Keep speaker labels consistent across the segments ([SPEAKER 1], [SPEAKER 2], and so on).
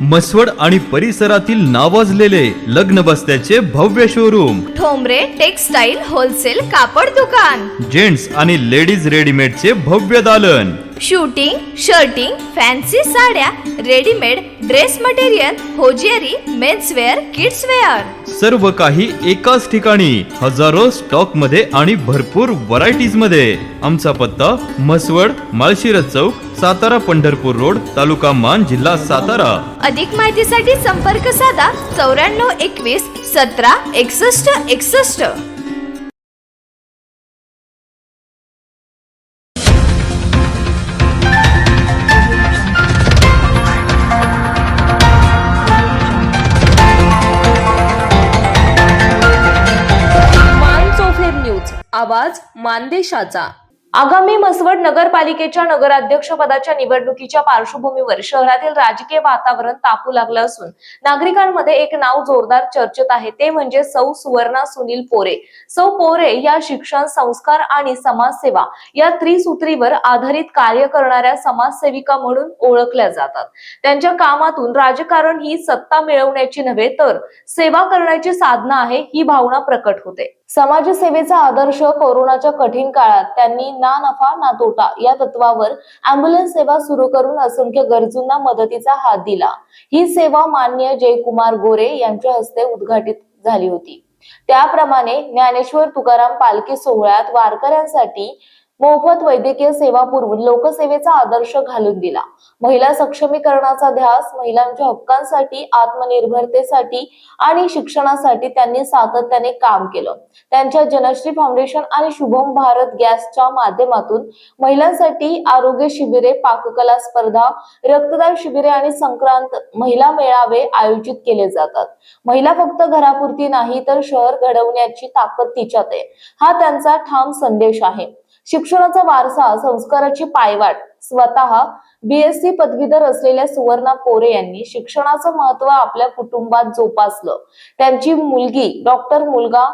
[SPEAKER 1] मसवड आणि परिसरातील नावाजलेले लग्न बस्त्याचे भव्य शोरूम
[SPEAKER 2] ठोंबरे टेक्सटाईल होलसेल कापड दुकान.
[SPEAKER 1] जेंट्स आणि लेडीज रेडीमेडचे भव्य दालन.
[SPEAKER 2] शूटिंग शर्टिंग फॅन्सी साड्या readymade dress material hosiery menswear kidswear.
[SPEAKER 1] सर्व काही एकाच ठिकाणी हजारो स्टॉकमध्ये आणि भरपूर व्हरायटीजमध्ये. आमचा पत्ता मसवड माळशिरस चौक सातारा पंढरपूर रोड तालुका मान जिल्हा सातारा.
[SPEAKER 2] अधिक माहितीसाठी संपर्क साधा चौऱ्याण्णव एकवीस सतरा एकसष्ट एकसष्ट.
[SPEAKER 3] आवाज मानदेशाचा. आगामी मसवड नगरपालिकेच्या नगराध्यक्ष पदाच्या निवडणुकीच्या पार्श्वभूमीवर शहरातील राजकीय वातावरण तापू लागलं असून नागरिकांमध्ये एक नाव जोरदार चर्चेत आहे. ते म्हणजे सौ सुवर्णा सुनील पोरे. सौ पोरे या शिक्षण संस्कार आणि समाजसेवा या त्रिसूत्रीवर आधारित कार्य करणाऱ्या समाजसेविका म्हणून ओळखल्या जातात. त्यांच्या कामातून राजकारण ही सत्ता मिळवण्याची नव्हे तर सेवा करण्याची साधना आहे ही भावना प्रकट होते. समाजसेवेचा आदर्श कोरोनाच्या कठीण काळात त्यांनी ना नफा ना तोटा या तत्वावर अँब्युलन्स सेवा सुरू करून असंख्य गरजूंना मदतीचा हात दिला. ही सेवा मान्य जयकुमार गोरे यांच्या हस्ते उद्घाटित झाली होती. त्याप्रमाणे ज्ञानेश्वर तुकाराम पालखी सोहळ्यात वारकऱ्यांसाठी मोफत वैद्यकीय सेवा पुरवून लोकसेवेचा आदर्श घालून दिला. महिला सक्षमीकरणाचा ध्यास महिलांच्या हक्कांसाठी आत्मनिर्भरतेसाठी आणि शिक्षणासाठी त्यांनी सातत्याने काम केलं. त्यांच्या जनश्री फाउंडेशन आणि शुभम भारत गॅसच्या माध्यमातून महिलांसाठी आरोग्य शिबिरे पाककला स्पर्धा रक्तदान शिबिरे आणि संक्रांत महिला मेळावे आयोजित केले जातात. महिला फक्त घरापुरती नाही तर शहर घडवण्याची ताकद तिच्यात आहे. हा त्यांचा ठाम संदेश आहे. शिक्षणाचा वारसा संस्काराची पायवाट स्वतः बीएससी पदवीधर असलेल्या सुवर्णा कोरे यांनी शिक्षणाचं महत्त्व आपल्या कुटुंबात जोपासलं. त्यांची मुलगी डॉक्टर मुलगा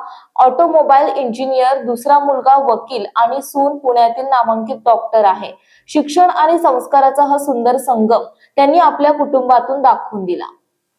[SPEAKER 3] ऑटोमोबाईल इंजिनियर दुसरा मुलगा वकील आणि सून पुण्यातील नामांकित डॉक्टर आहे. शिक्षण आणि संस्काराचा हा सुंदर संगम त्यांनी आपल्या कुटुंबातून दाखवून दिला.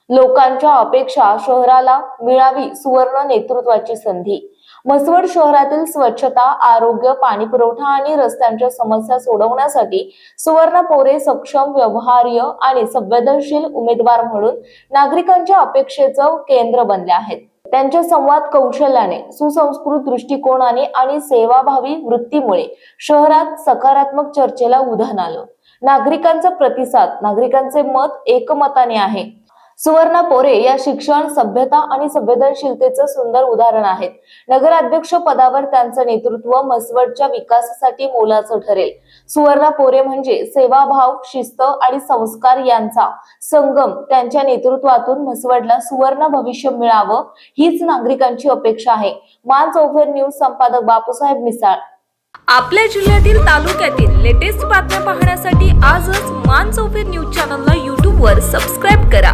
[SPEAKER 3] लोकांच्या अपेक्षा शहराला मिळावी सुवर्ण नेतृत्वाची संधी. म्हसवड शहरातील स्वच्छता आरोग्य पाणी पुरवठा आणि रस्त्यांच्या समस्या सोडवण्यासाठी सुवर्ण पोरे सक्षम व्यवहार्य आणि संवेदनशील उमेदवार म्हणून नागरिकांच्या अपेक्षेचं केंद्र बनले आहेत. त्यांच्या संवाद कौशल्याने सुसंस्कृत दृष्टिकोनाने आणि सेवाभावी वृत्तीमुळे शहरात सकारात्मक चर्चेला उधाण आलं. नागरिकांचा प्रतिसाद नागरिकांचे मत एकमताने आहे. सुवर्ण पोरे या शिक्षण सभ्यता आणि संवेदनशीलतेचं सुंदर उदाहरण आहेत. नगराध्यक्ष पदावर त्यांचं नेतृत्व मसवडच्या विकासासाठी मोलाचं ठरेल. सुवर्ण पोरे म्हणजे सेवाभाव शिस्त आणि संस्कार यांचा संगम. त्यांच्या नेतृत्वातून मसवडला सुवर्ण भविष्य मिळावं हीच नागरिकांची अपेक्षा आहे. मान ओव्हर न्यूज संपादक बापूसाहेब मिसाळ.
[SPEAKER 4] आपल्या जिल्ह्यातील तालुक्यातील लेटेस्ट बातम्या पाहण्यासाठी आजच मान चौफेर न्यूज चॅनलला यूट्यूबवर सबस्क्राईब करा.